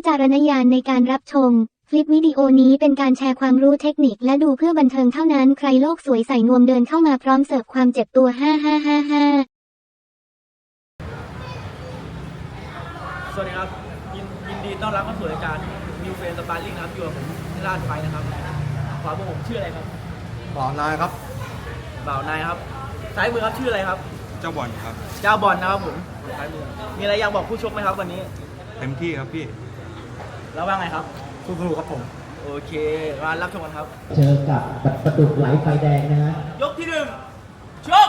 ดใช้วิจารณญาณในการรับชม คลิปวิดีโอนี้เป็นการแชร์ความรู้เทคนิคและดูเพื่อบันเทิงเท่านั้น ใครโลกสวยใส่นวมเดินเข้ามาพร้อมเสิร์ฟความเจ็บตัว 5555 สวัสดีครับ ยินยินดีต้อนรับเข้าสู่รายการมิวเฟนสปาร์ลิงนะครับอยู่กับผมที่ร้านไฟนะครับขวามือผมชื่ออะไรครับบ่าวนายครับบ่าวนายครับซ้ายมือครับชื่ออะไรครับ เจ้าบอลครับ เจ้าบอลนะครับผมซ้ายมือมีอะไรอยากบอกผู้ชกไหมครับวันนี้ เต็มที่ครับพี่ แล้วว่าไงครับ สู้ๆครับผม โอเค มารับชมกันครับ เจอกับประดุกไหลไฟแดงนะฮะยกที่หนึ่งชก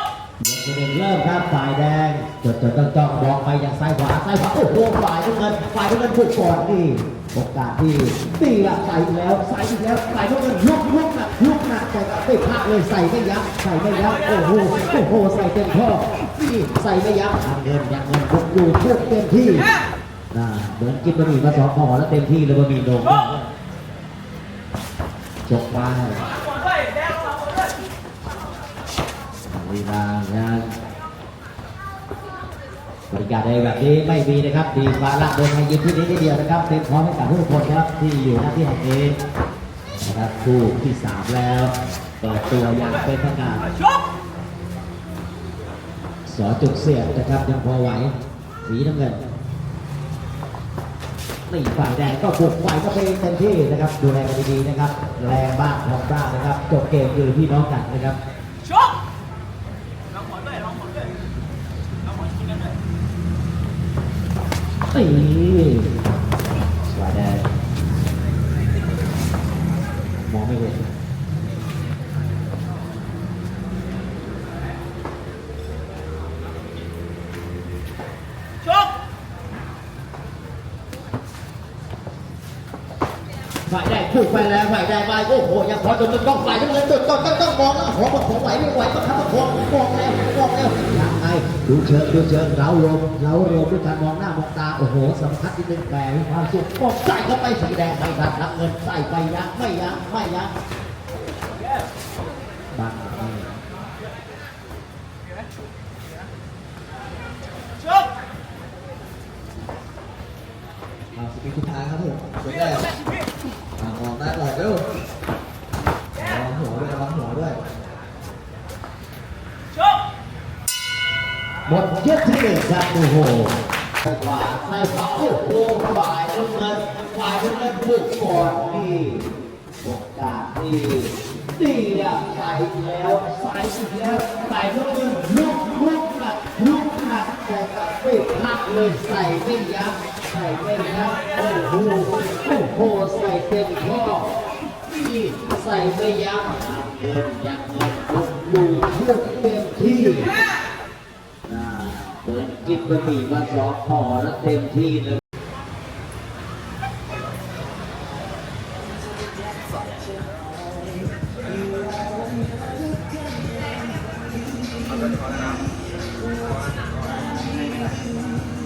ยกประเด็นเริ่มครับฝ่ายแดงจดจดจ้องจ้องมองไปอย่างซ้ายขวาซ้ายขวาโอ้โหฝ่ายน้ำเงินฝ่ายน้ำเงินบุกก่อนนี่โอกาสที่ตีละใส่อีกแล้วใส่อีกแล้วฝ่ายน้ำเงินลุกลุกหนักลุกหนักแต่ก็ไม่พลาดเลยใส่ไม่ยั้งใส่ไม่ยั้งโอ้โหโอ้โหใส่เต็มข้อนี่ใส่ไม่ยั้งทำเงินยังเงินบุกอยู่ทุกเต็มที่ นะเหมือนกินบะหมี่มาสองห่อแล้วเต็มที่เลยบะหมี่โด่งจบไปก่อนด้วยแดงเราก่อนด้วยลีลางานบริการในแบบนี้ไม่มีนะครับดีฟ้าลักเดินมายืนที่นี้นิดเดียวนะครับเต็มพร้อมให้กับทุกคนครับที่อยู่หน้าที่แห่งนี้นะครับคู่ที่สามแล้วเปิดตัวอย่างเป็นทางการชกสอจุกเสียบนะครับยังพอไหวสีน้ำเงิน นี่ฝ่ายแดงก็บุกฝ่ายก็เป็นเต็มที่นะครับ ดูแลกันดีๆนะครับ แรงบ้างของบ้างนะครับ จบเกมคือพี่น้องกันนะครับชกลองหมอนด้วยลองหมอนด้วยลองหมอนกินกันด้วยนี่สวายแดงมองไม่เห็น ชก ฝ่ายแดงพูดไปแล้วฝ่ายแดงไปโอ้โหยังพอจนมันต้องฝ่ายน้ำเงินจนต้องต้องต้องมองแล้วหัวมันของไหวไม่ไหวก็ทับมองมองแล้วมองแล้วยังไงดูเชิงดูเชิงเราลมเราลมด้วยการมองหน้ามองตาโอ้โหสัมผัสที่เป็นแผลความสุขมองใส่เข้าไปสีแดงไม่ทันน้ำเงินใส่ไปยักไม่ยักไม่ยักบังไม่ชกเอาสปีดสุดท้ายครับผมยกแรกอ่ามองหน้าก่อนเร็วระวังหัวด้วยระวังหัวด้วย ชก หมดยกที่หนึ่งครับโอ้โหขวาซ้ายขวาโอ้โหฝ่ายน้ำเงินฝ่ายน้ำเงินบุกก่อนนี่โอกาสที่ตีอะใส่แล้วใส่อีกแล้วใส่น้ำเงินลุกลุกหนักลุกหนักแต่ก็ไม่พลาดเลยใส่ไม่ยั้งใส่ไม่ยั้งโอ้โหโอ้โหใส่เต็มข้อนี่ใส่ไม่ยั้งเงินยังเงินบุกอยู่ทุกเต็มที่ เปิดกินบะหมี่มาสองห่อแล้วเต็มที่เลยนั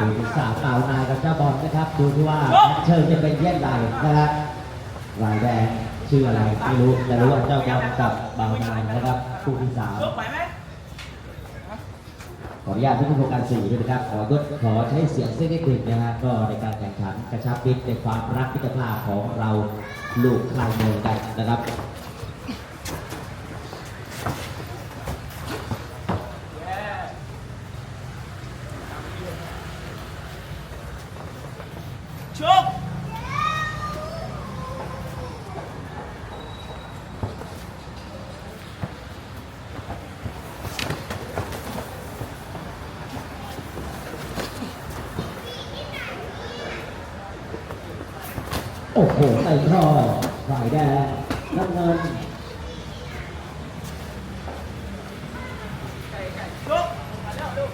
ดูที่สาวเต่านายกับเจ้าบอลนะครับดูที่ว่าเชิญจะเป็นเยี่ยนไรนะครับรายแดงชื่ออะไรไม่รู้แต่รู้ว่าเจ้าบอลกับบ่าวนายนะครับคู่ที่สามชกไหวขออนุญาตทุกผู้ชมการสื่อด้วยนะครับขอยดขอใช้เสียงเส้นนิดหนึ่งนะฮะก็ในการแข่งขันกระชับมิตรในความรักมิตรภาพของเราลูกคลายเมืองกันนะครับ ชกโอ้โหใส่ท่อฝ่ายแดงน้ำเงิน ชกมาแล้วเร็ว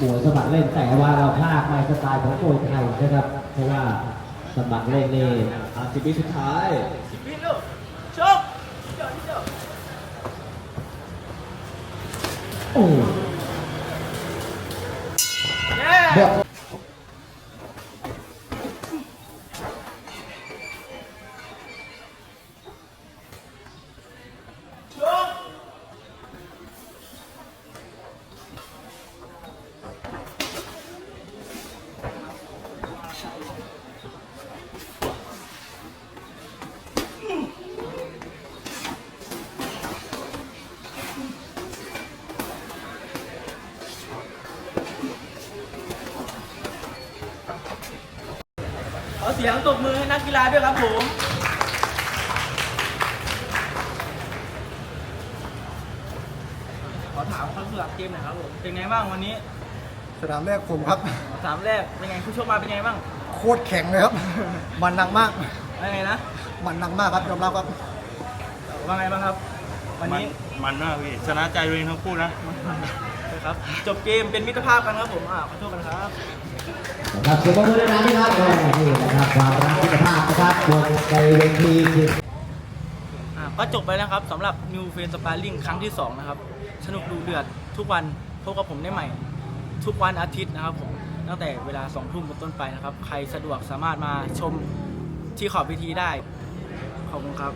มวยสมัครเล่นแต่ว่าเราพลาดไปสไตล์ของมวยไทยนะครับเพราะว่าสมัครเล่นนี่อาสิบวิสุดท้ายสิบวิเร็วชกเดี๋ยวนิดเดียวโอ้ เสียงตบมือให้นักกีฬาด้วยครับผม ขอถามความรู้สึกหลังเกมหน่อยครับผม เป็นไงบ้างวันนี้สนามแรกผมครับ สามแรกเป็นไงผู้ชกมาเป็นไงบ้างโคตรแข็งเลยครับ มันหนักมาก เป็นไงนะมันหนักมากครับยอมรับครับ ว่าไงบ้างครับ วันนี้ มันมากพี่ชนะใจตัวเองทั้งคู่นะ ครับ จบเกมเป็นมิตรภาพกันครับผมอ่าขอโทษกันครับครับเสียงปรบมือด้วยนะครับก็นี่นะครับความรักมิตรภาพนะครับบนในเวทีคืออ่าก็จบไปแล้วครับสำหรับ New f r i e n d Sparring ครั้งที่ 2 นะครับ สนุกดูเดือดทุกวันพบกับผมได้ใหม่ ทุกวันอาทิตย์นะครับผมตั้งแต่เวลา2ทุ่มเป็นต้นไปนะครับ ใครสะดวกสามารถมาชมที่ขอบพิธีได้ ขอบคุณครับ